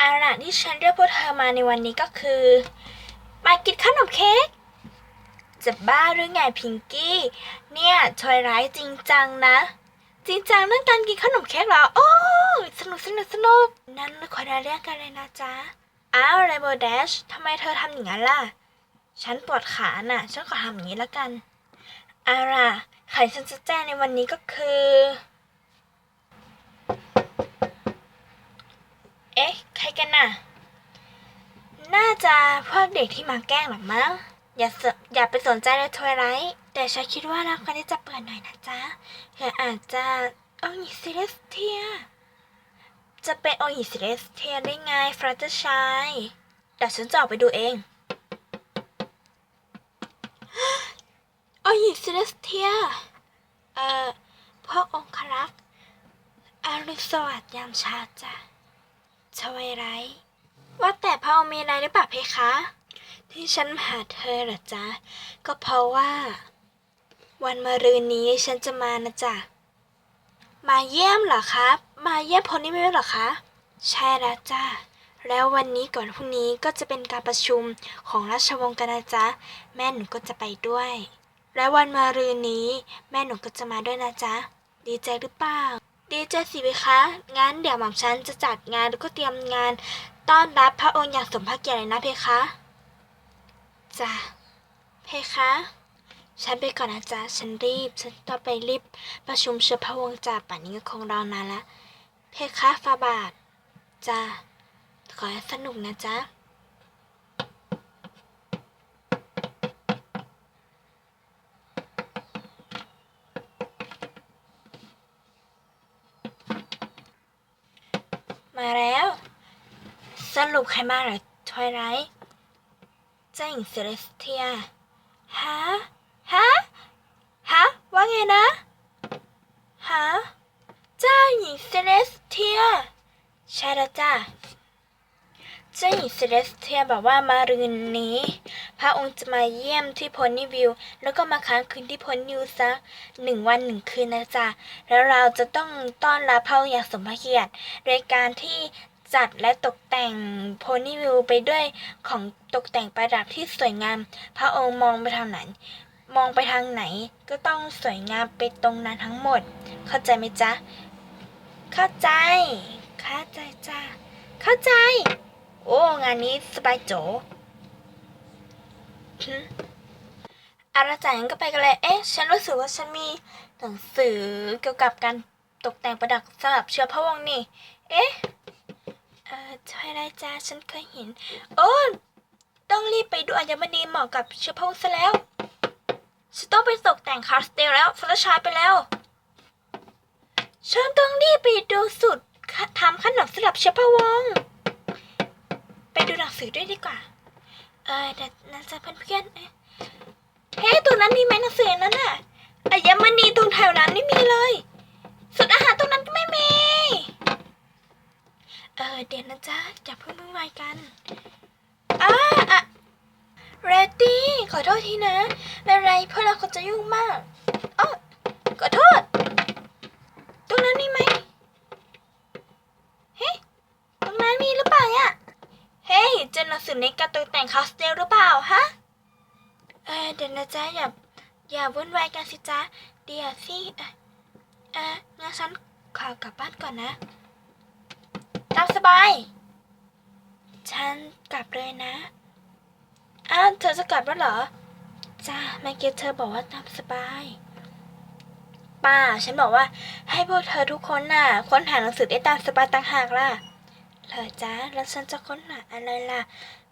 อารที่ฉันเรียกพวกเธอมาในวันนี้ก็คือ มากินขนมเค้กจะบ้าหรือไงพิงกี้ เนี่ยชอยร้ายจริงจังนะ จริงจังเรื่องการกินขนมเค้กเหรอ โอ้สนุกสนุกสนุกนั่นคนละเรื่องกันเลยนะจ๊ะ อ้าวเรโบเดชทำไมเธอทำอย่างนั้นล่ะ ฉันปวดขาน่ะ ฉันขอทำอย่างนี้แล้วกันอาล่ะไขฉันจะแจ้งในวันนี้ก็คือ เอ๊ะ ใครกั น่ะ น่าจะพวกเด็กที่มาแกล้งหรอมั้ง อย่าสอย่าไปสนใจเลยทวายไรท์แต่ฉันคิดว่าเราควรที่จะเปิดหน่อยนะจ๊ะเผื่ออาจจะองหญิงเซเลสเทีย จะเป็นองหญิงเซเลสเทียได้ไงฟรัตเตอร์ชัยเดี๋ยวฉันจะออกไปดูเององหญิงเซเลสเทีย เอ่อพวกองครักษ์อารุณสวัสดิ์ยามเช้าจ้ะ ชวัยไร ว่าแต่พระองค์มีอะไรหรือเปล่าเพคะ ที่ฉันมาหาเธอเหรอจ๊ะ ก็เพราะว่า วันมะรืนนี้ฉันจะมานะจ๊ะ มาเยี่ยมเหรอครับ มาเยี่ยมพลนิมิตเหรอคะ ใช่แล้วจ้าแล้ววันนี้ก่อนพรุ่งนี้ก็จะเป็นการประชุมของราชวงศ์กันนะจ๊ะ แม่หนูก็จะไปด้วย และวันมะรืนนี้ แม่หนูก็จะมาด้วยนะจ๊ะ ดีใจหรือเปล่า ดีใจสิเพคะงั้นเดี๋ยวหม่อมฉันจะจัดงานแล้วก็เตรียมงาน ต้อนรับพระองค์อย่างสมพระเกียรติเลยนะเพคะจ้ะเพคะฉันไปก่อนนะจ๊ะ ฉันรีบ ฉันต้องไปรีบประชุมเชื้อพระวงศ์จ่าป่านนี้ก็คงรอนานละ เพคะฟาบาทจ้ะขอให้สนุกนะจ๊ะ มาแล้ว สรุปใครมาหรอทวายไรเจ้าหญิงเซเลสเทียฮะฮะฮะว่าไงนะฮะเจ้าหญิงเซเลสเทียใช่แล้วจ้า เจ้าหญิงเซเลสเทียบอกว่ามารืนนี้ พระองค์จะมาเยี่ยมที่พนิวิว แล้วก็มาค้างคืนที่พนิวสักหนึ่งวันหนึ่งคืนนะจ๊ะ แล้วเราจะต้องต้อนรับพระองค์อย่างสมพระเกียรติโดยการที่จัดและตกแต่งโพนี่วิวไปด้วยของตกแต่งประดับที่สวยงาม พระองค์มองไปทางไหน มองไปทางไหนก็ต้องสวยงามไปตรงนั้นทั้งหมด เข้าใจไหมจ๊ะ เข้าใจ เข้าใจจ้าเข้าใจ โอ้ งานนี้สบายโจอาราจ่างั้นก็ไปกันเลย เอ๊ะ ฉันรู้สึกว่าฉันมีหนังสือเกี่ยวกับการตกแต่งประดับสำหรับเชื้อพระวงศ์นี่ เอ๊ะ เอ่อช่วยได้จ้าฉันเคยเห็น โอ้ ต้องรีบไปดูอัญมณีเหมาะกับเชื้อพระวงศ์ซะแล้ว ฉันต้องไปตกแต่งคาสเตลแล้วฟลชายไปแล้ว ฉันต้องรีบไปดูสูตรทำขนมสำหรับเชื้อพระวงศ์ ไปดูหนังสือด้วยดีกว่า เออเดี๋ยวนะจ๊ะเพื่อนๆเอ๊ะเฮ้ยตรงนั้นมีไหมหนังสือนั้นน่ะอัญมณีตรงแถวนั้นไม่มีเลยสูตรอาหารตรงนั้นก็ไม่มี เออเดี๋ยวนะจ๊ะอย่าเพิ่งมุ่งวายกันอ้าอะเรตตี้ขอโทษทีนะ ไม่เป็นไรเพื่อนเราคนจะยุ่งมากอ๋อขอโทษ ตรงนั้นมีไหม เฮ้ยตรงนั้นมีหรือเปล่าเนี่ยเฮ้ยเจอหนัง สือในการตกแต่งคาสเตลหรือเปล่าฮะ เออเดี๋ยวนะจ๊ะอย่าอย่าวุ่นวายกันสิจ๊ะเดี๋ยวสิเออเอองั้นฉันขอกลับบ้านก่อนนะตามสบาย ฉันกลับเลยนะ อ้าวเธอจะกลับแล้วเหรอ จ้าเมื่อกี้เธอบอกว่าตามสบายป้า ฉันบอกว่าให้พวกเธอทุกคนน่ะ ค้นหาหนังสือได้ตามสบายต่างหากล่ะเหรอจ้าแล้วฉันจะค้นหาอะไรล่ะ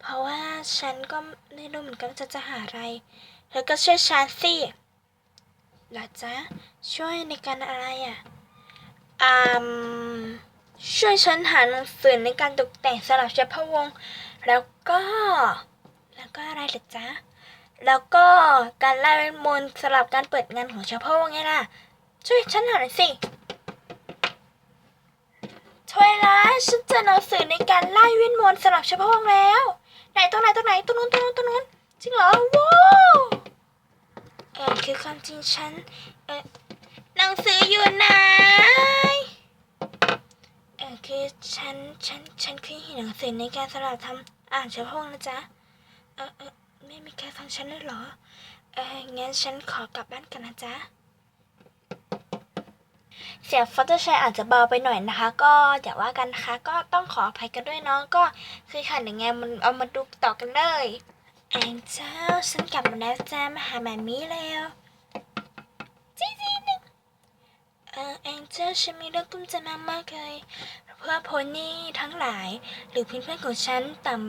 เพราะว่าฉันก็ไม่รู้เหมือนกันว่าจะจะหาอะไร เธอก็ช่วยฉันสิหรอจ๊ะ ช่วยในการอะไรอะอืมช่วยฉันหาหนังสือในการตกแต่งสลับเชื้อพระวงศ์แล้วก็ แล้วก็อะไรหรอจ๊ะ แล้วก็การไล่เวทมนต์สลับการเปิดงานของเชื้อพระวงศ์ไงล่ะ ช่วยฉันหาหน่อยสิช่วยละฉันเจอหนังสือในการไล่เวทมนต์สลับเชื้อพระวงศ์แล้ว ไหนตรงไหนตรงไหนตรงนู้นตรงนู้นตรงนู้นจริงเหรอว้าวเออคือความจริงฉันเออหนังสืออยู่ไหนเออคือฉันฉันฉันเคยเห็นหนังสือในการสลับทำอ่านเฉพาะนะจ๊ะเออเออไม่มีใครฟังฉันเลยเหรอเอองั้นฉันขอกลับบ้านกันนะจ๊ะ เสียงฟัตเตอร์ชัยอาจจะเบาไปหน่อยนะคะ ก็อย่าว่ากันนะคะก็ต้องขออภัยกันด้วยเนาะก็คือค่ะอย่างไงมันเอามาดูต่อกันเลยแองเจ้าฉันกลับมาแล้วจ้ามาหาแมมี่แล้วจีจีหนึ่งเออแองเจ้าฉันมีเรื่องกุ้มใจมากๆเลยเพื่อโพนี่ทั้งหลาย หรือเพื่อนๆของฉันต่าง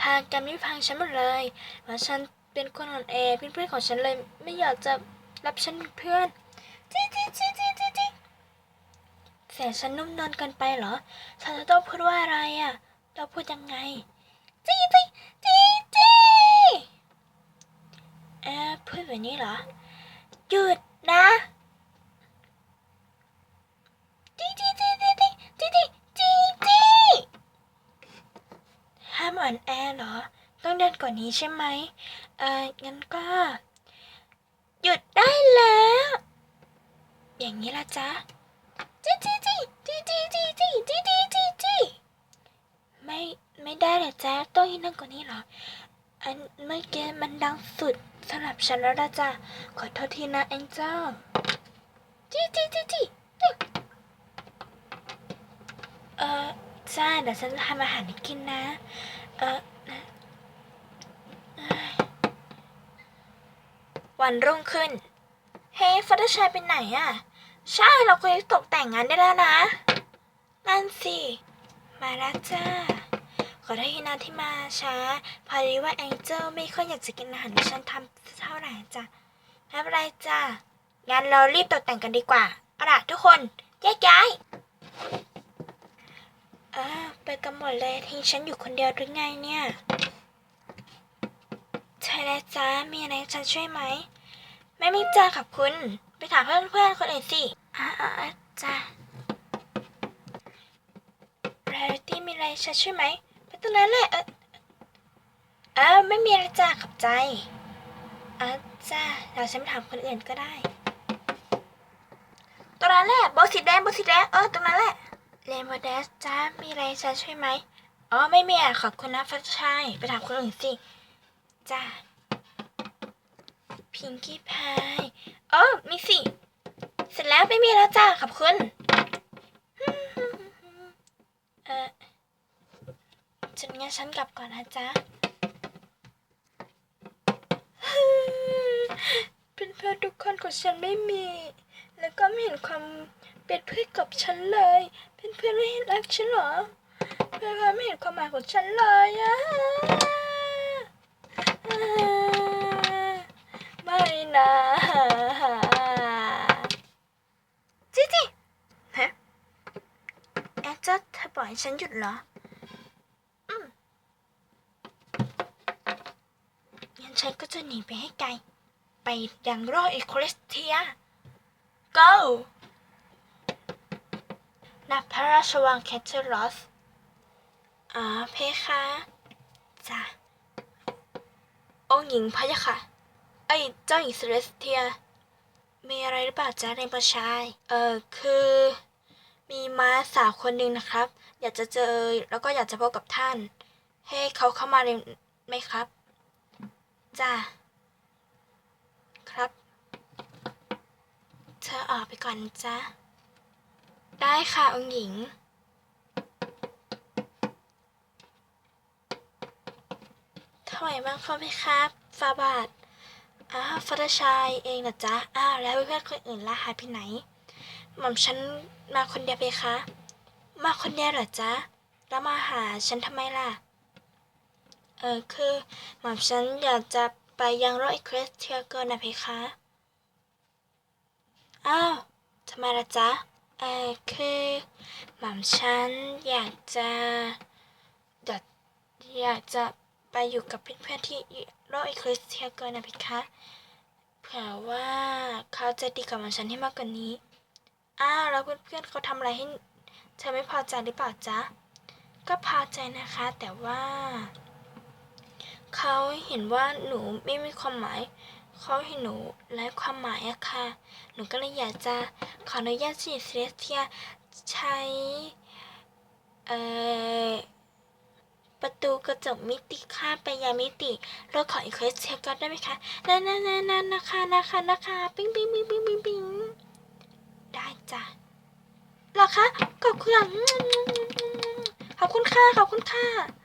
พากันไม่ฟังฉันหมดเลยว่าฉันเป็นคนอ่อนแอเพื่อนๆของฉันเลยไม่อยากจะรับฉันเป็นเพื่อนจีจี เสียงฉันนุ่มนวลเกินไปเหรอ ฉันจะต้องพูดว่าอะไรอะต้องพูดยังไง จีจีจีจีเอ๊ะพูดแบบนี้เหรอ หยุดนะจีจีจีจีจีจีจีจีจีห้ามอ่อนแอเหรอ ต้องเดินกว่านี้ใช่ไหม เอ่อ งั้นก็ หยุดได้แล้ว อย่างนี้ละจ๊ะ จี้จี้จี้จี้จี้จี้จีไม่ไม่ได้หรอจ๊ะต้องยินดังกว่านี้หรอ อันเมื่อกี้มันดังสุดสำหรับฉันแล้วละจ๊ะขอโทษทีนะแองเจ้าจี้จี้จี้จี้เออจ้าเดี๋ยวฉันทำอาหารให้กินนะ เออวันรุ่งขึ้น เฮ้ฟัตเตอร์ชัยไปไหนอะใช่เราควรตกแต่งงานได้แล้วนะ นั่นสิ มาแล้วจ้า ขอโทษทีนะที่มาช้า พอดีว่าแองเจิลไม่ค่อยอยากจะกินอาหารที่ฉันทำเท่าไหร่จ้ะไม่เป็นไรจ้ะงั้นเรารีบตกแต่งกันดีกว่าเอาล่ะทุกคนแยกย้ายเออไปกันหมดเลยทิ้งฉันอยู่คนเดียวหรือไงเนี่ยใช่แล้วจ้ามีอะไรฉันช่วยไหม ไม่มีจ้าขอบคุณ ไปถามเพื่อนๆคนอื่นสิอ่าอ่าอ่าจ้า ฉันช่วยไหมไปตรงนั้นแหละเออเออไม่มีอะไรจ้าขอบใจอะจ้าเราฉันไปถามคนอื่นก็ได้ ตรงนั้นแหละโบสีแดงโบสีแดงเออตรงนั้นแหละเลนโบเดสจ้ามีอะไรฉันช่วยไหมอ๋อไม่มีอะขอบคุณนะฟัชชัยไปถามคนอื่นสิจ้าพิงกี้พายอ๋อมีสิเสร็จแล้วไม่มีแล้วจ้าขอบคุณเออ ฉันงั้นฉันกลับก่อนนะจ๊ะ เพื่อนๆทุกคนของฉันไม่มี แล้วก็ไม่เห็นความเป็นเพื่อนกับฉันเลย เพื่อนๆไม่เห็นรักฉันหรอ เพื่อนๆไม่เห็นความหมายของฉันเลยอะไม่นะจิจิฮะแอดจะเธอปล่อยฉันหยุดเหรอมงั้น ฉันก็จะหนีไปให้ไกล ไปยังโรคเอคริสเทีย go ณพระราชวังแคทเธอรอสอ๋อเพคะจ้ะองหญิงพะยะค่ะ ไอ้เจ้าหญิงเซเลสเทีย มีอะไรหรือเปล่าจ๊ะในประชาย เออคือ มีม้าสาวคนหนึ่งนะครับ อยากจะเจอแล้วก็อยากจะพบกับท่าน ให้เขาเข้ามาเลยไหมครับ จ้าครับ เธอออกไปก่อนจ้ะได้ค่ะองหญิง ถวายบังคมไหมครับฟาบาทอ้าวฟัตชายเองนะจ๊ะ อ้าวแล้วเพื่อนคนอื่นล่ะหายไปไหน หม่อมฉันมาคนเดียวไปคะ มาคนเดียวเหรอจ๊ะ แล้วมาหาฉันทำไมล่ะ เออคือหม่อมฉันอยากจะไปยังรถอีครสเทียเกินนะเพคะ อ้าวทำไมล่ะจ๊ะ เออคือหม่อมฉันอยากจะอยากอยากจะไปอยู่กับเพื่อนๆที่รถอีครสเทียเกินนะเพคะ เผื่อว่าเขาจะดีกับหม่อมฉันให้มากกว่านี้ อ้าวแล้วเพื่อนๆเขาทำอะไรให้เธอไม่พอใจหรือเปล่าจ๊ะ ก็พอใจนะคะแต่ว่า เขาเห็นว่าหนูไม่มีความหมาย เขาเห็นหนูไร้ความหมายอะค่ะ หนูก็เลยอยากจะขออนุญาตสิเซเลสเทียใช้ เออประตูกระจกมิติข้ามไปยังมิติเราขออีกเคสเช็คก่อนได้ไหมคะนั่นนั่นนั่นนะคะนะคะนะคะปิ๊งปิ๊งปิ๊งปิ๊งปิ๊งปิ๊งได้จ้ะหรอคะขอบคุณขอบคุณค่ะขอบคุณค่ะ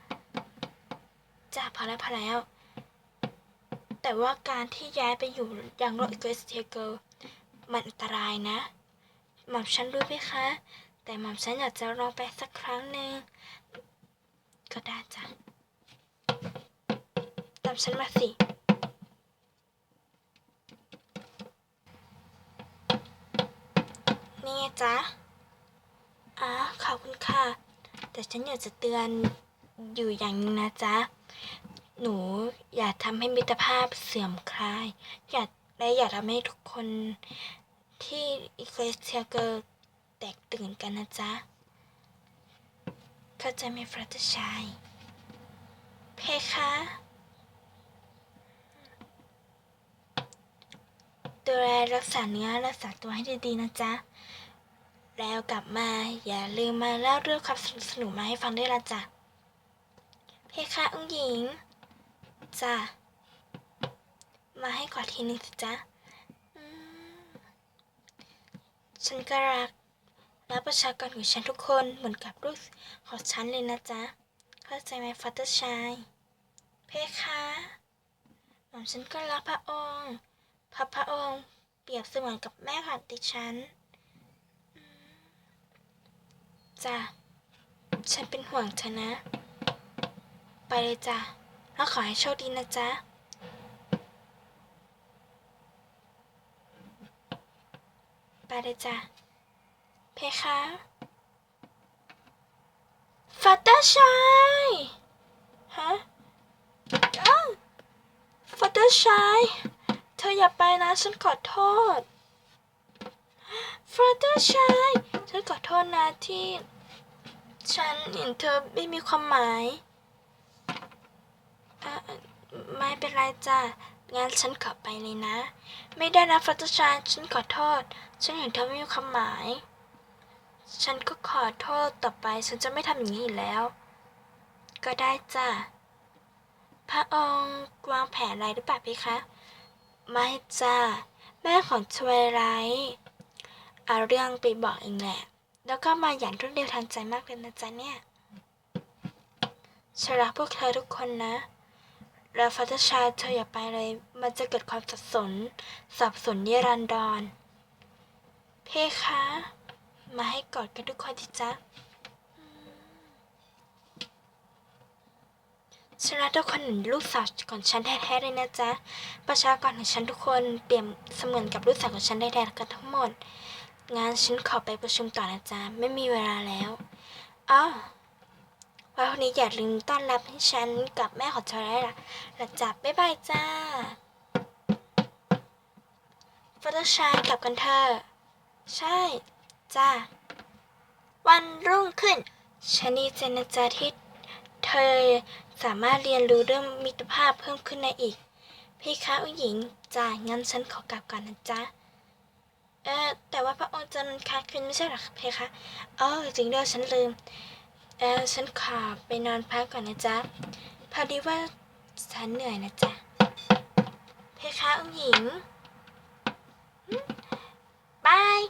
จ้าพอแล้วพอแล้ว แต่ว่าการที่ย้ายไปอยู่ยังโลกเกสเทเกอร์มันอันตรายนะ หม่อมฉันรู้ไหมคะ แต่หม่อมฉันอยากจะลองไปสักครั้งหนึ่งก็ได้จ้ะตามฉันมาสินี่ไงจ๊ะอ๋อขอบคุณค่ะ แต่ฉันอยากจะเตือนอยู่อย่างหนึงนะจ๊ะ หนูอย่าทำให้มิตรภาพเสื่อมคลาย อย่าและอย่าทำให้ทุกคนที่อีเคสเทียเกอร์แตกตื่นกันนะจ๊ะเข้าใจไหมฟรัตชายเพคะดูแลรักษาเนื้อรักษาตัวให้ดีๆนะจ๊ะ แล้วกลับมาอย่าลืมมาเล่าเรื่องความสนุกมาให้ฟังด้วยละจ้ะ เพคะองค์หญิง จ้ะ มาให้กอดทีนึงสิจ๊ะฉันก็รักและประชากรของฉันทุกคนเหมือนกับลูกของฉันเลยนะจ๊ะ เข้าใจไหมฟัตเตอร์ชายเพคะหม่อมฉันก็รักพระองค์พระพระองค์เปรียบเสมือนกับแม่ของดิฉันจ้ะฉันเป็นห่วงเธอนะ ไปเลยจ้ะ แล้วขอให้โชคดีนะจ๊ะ ไปเลยจ้ะ เพคะฟัตเตอร์ชายฮะอ้าวฟัตเตอร์ชายเธออย่าไปนะฉันขอโทษฟัตเตอร์ชายฉันขอโทษนะที่ ฉันเห็นเธอไม่มีความหมาย ไม่เป็นไรจ้ะ งั้นฉันขอไปเลยนะ ไม่ได้นะฟัตชายฉันขอโทษ ฉันเห็นเธอไม่มีความหมาย ฉันก็ขอโทษต่อไป ฉันจะไม่ทำอย่างนี้อีกแล้ว ก็ได้จ้ะ พระองค์วางแผนอะไรหรือเปล่าพี่คะ ไม่จ้ะ แม่ของชวยไรเอาเรื่องไปบอกเองแหละ แล้วก็มาอย่างรวดเร็วทันใจมากเลยนะจ๊ะเนี่ยฉันรักพวกเธอทุกคนนะ แล้วฟัตชายเธออย่าไปเลย มันจะเกิดความสับสน สับสนนิรันดร เพคะ มาให้กอดกันทุกคนทีจ๊ะฉันรักทุกคนเหมือนลูกสาวของฉันแท้ๆเลยนะจ๊ะ ประชากรของฉันทุกคนเปรียบเสมือนกับลูกสาวของฉันแท้ๆกันทั้งหมด งานฉันขอไปประชุมต่อนะจ๊ะ ไม่มีเวลาแล้ว อ้าว วันนี้อย่าลืมต้อนรับให้ฉันกับแม่ของเธอได้ละละจ๊ะบ๊ายบายจ้าฟัตเตอร์ชายกลับกันเถอใช่ จ้า วันรุ่งขึ้นฉันดีใจนะจ๊ะที่เธอสามารถเรียนรู้เรื่องมิตรภาพเพิ่มขึ้นในอีก พี่คะผู้หญิงจ้างั้นฉันขอกลับก่อนนะจ๊ะเออแต่ว่าพระองค์จะนค้างคืนไม่ใช่หรอเพคะอ๋อจริงด้วยฉันลืม แอลฉันขอไปนอนพักก่อนนะจ๊ะ พอดีว่าฉันเหนื่อยนะจ๊ะ เพคะองหญิงบาย